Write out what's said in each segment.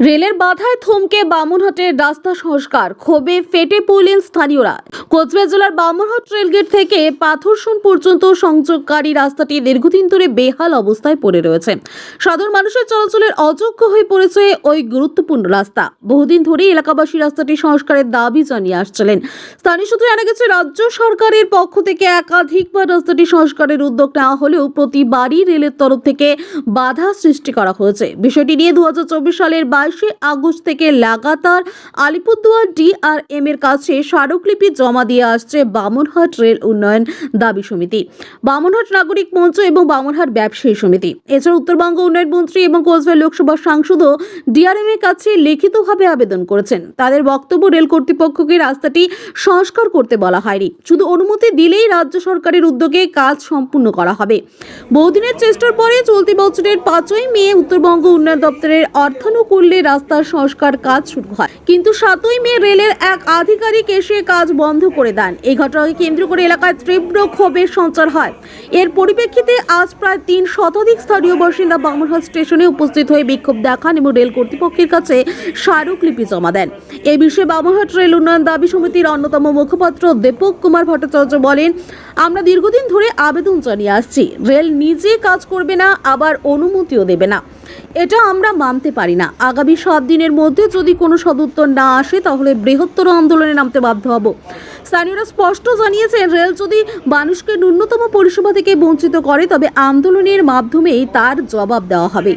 রেলের বাধায় থমকে বামুনহাটের রাস্তা সংস্কার ক্ষোভে ফেটে পড়লেন স্থানীয়রা। কোচবিহার জেলার বামুনহাট রেলগেট থেকে পাথরসোন পর্যন্ত সংযোগকারী রাস্তাটি দীর্ঘদিন ধরে বেহাল অবস্থায় পড়ে রয়েছে। সাধারণ মানুষের চলাচলের অযোগ্য হয়ে পড়েছে ওই গুরুত্বপূর্ণ রাস্তা। বহুদিন ধরে এলাকাবাসী রাস্তাটি সংস্কারের দাবি জানিয়ে আসছিলেন। স্থানীয় সূত্রে জানা গেছে, রাজ্য সরকারের পক্ষ থেকে একাধিকবার রাস্তাটি সংস্কারের উদ্যোগ নেওয়া হলেও প্রতিবারই রেলের তরফ থেকে বাধা সৃষ্টি করা হয়েছে। বিষয়টি নিয়ে দু হাজার চব্বিশ সালের বাইশে আগস্ট থেকে লাগাতার আলিপুরদুয়ার ডিআরএম এর কাছে স্মারকলিপি জমা দিয়ে আসছে বামনহাট রেল উন্নয়ন দাবি সমিতি। বামনহাট নাগরিক মঞ্চ এবং বামনহাট ব্যবসায়ী সমিতি। এছাড়া উত্তরবঙ্গ উন্নয়ন মন্ত্রী এবং কোচবিহার লোকসভা সাংসদও ডিআরএম এর কাছে লিখিতভাবে আবেদন করেছেন। তাদের বক্তব্য রেল কর্তৃপক্ষকে রাস্তাটি সংস্কার করতে বলা হয়নি। শুধু অনুমতি দিলেই রাজ্য সরকারের উদ্যোগে কাজ সম্পূর্ণ করা হবে। বহুদিনের চেষ্টার পরে চলতি বছরের পাঁচই মে উত্তরবঙ্গ উন্নয়ন দপ্তরের অর্থানুকূল্যে রাস্তার সংস্কার কাজ শুরু হয়। কিন্তু সাতই মে রেলের এক আধিকারিক এসে কাজ বন্ধ করে দেন। এই ঘটনাকে কেন্দ্র করে এলাকায় তীব্র ক্ষোভের সঞ্চার হয়। এর পরিপ্রেক্ষিতে আজ প্রায় তিন শতাধিক স্থানীয় বাসিন্দা বামনহাট স্টেশনে উপস্থিত হয়ে বিক্ষোভ দেখান এবং রেল কর্তৃপক্ষের কাছে স্মারকলিপি জমা দেন। এই বিষয়ে বামনহাট রেল উন্নয়ন দাবি সমিতির অন্যতম মুখপাত্র দীপক কুমার ভট্টাচার্য বলেন, আমরা দীর্ঘদিন ধরে আবেদন জানিয়ে আসছি। রেল নিজে কাজ করবে না, আবার অনুমতিও দেবে না। এটা আমরা মানতে পারি না। আগামী সাত দিনের মধ্যে যদি কোনো সদুত্তর না আসে, তাহলে বৃহত্তর আন্দোলনে নামতে বাধ্য হব। স্থানীয়রা স্পষ্ট জানিয়েছেন, রেল যদি মানুষকে ন্যূনতম পরিষেবা থেকে বঞ্চিত করে, তবে আন্দোলনের মাধ্যমেই তার জবাব দেওয়া হবে।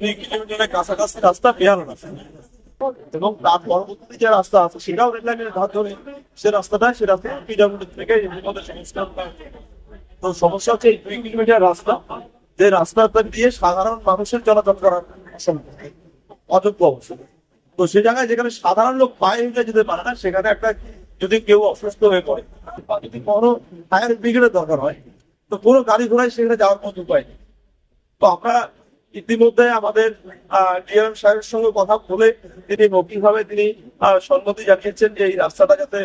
দুই কিলোমিটারের কাছাকাছি রাস্তা বেহাল রাস্তা এবং তার পরবর্তী যে রাস্তা আছে, সেটাও রেল লাইনের ধার ধরে সে রাস্তাটা, সে রাস্তা পিডাব্লিউডি থেকে তো সমস্যা হচ্ছে দুই কিলোমিটার রাস্তা, যে রাস্তাটা দিয়ে সাধারণ মানুষের চলাচল করার অসম্ভব অযোগ্য অবস্থা। তো সে জায়গায় যেখানে সাধারণ লোক পায়ে হেঁটে যেতে পারে না, সেখানে একটা যদি কেউ অসুস্থ হয়ে পড়ে, বা যদি কোনো ফায়ার ব্রিগেডের দরকার হয়, তো কোনো গাড়ি ঘোড়ায় সেখানে যাওয়ার মতো উপায় নেই। তো আমরা ইতিমধ্যে আমাদের ডিএম সাহেবের সঙ্গে কথা বলে তিনি মৌখিকভাবে তিনি সম্মতি জানিয়েছেন যে এই রাস্তাটা যাতে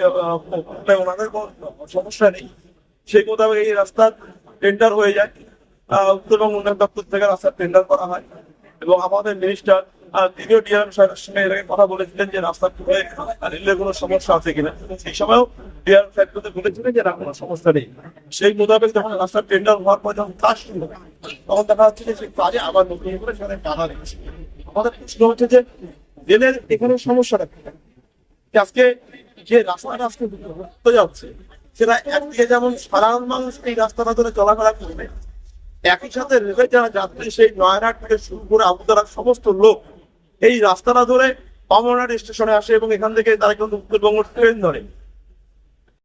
মানে ওনাদের সমস্যা নেই, সেই মোতাবেক এই রাস্তার টেন্ডার হয়ে যায়। উত্তরবঙ্গ উন্নয়ন দপ্তর থেকে রাস্তার টেন্ডার করা হয় এবং আমাদের মিনিস্টার তিনিও ডিএম সাহেবের সঙ্গে এর আগে কথা বলেছিলেন যে রাস্তা রেলের কোনো সমস্যা আছে কিনা। সেই সময়ও ডিআরএম সাহেব বলেছিলেন যে না, কোনো সমস্যা নেই। সেই মোতাবেক যখন রাস্তার টেন্ডার হওয়ার পর যখন কাজ শুরু তখন দেখা যাচ্ছে যে কাজে আবার নতুন করে সেখানে বাধা লেগেছে আমাদের প্রশ্ন হচ্ছে যে রেলের এখানে সমস্যাটা কি? আজকে যে রাস্তাটা আজকে হতে যাচ্ছে, সেটা একদিকে যেমন সাধারণ মানুষ এই রাস্তাটা ধরে চলাফেরা করবে, একই সাথে রেলের যারা যাত্রী, সেই নয়নাট থেকে শুরু করে আবুদারার সমস্ত লোক এই রাস্তাটা ধরে অমরনাথ স্টেশনে আসে এবং এখান থেকে তারা কিন্তু উত্তরবঙ্গ ট্রেন ধরে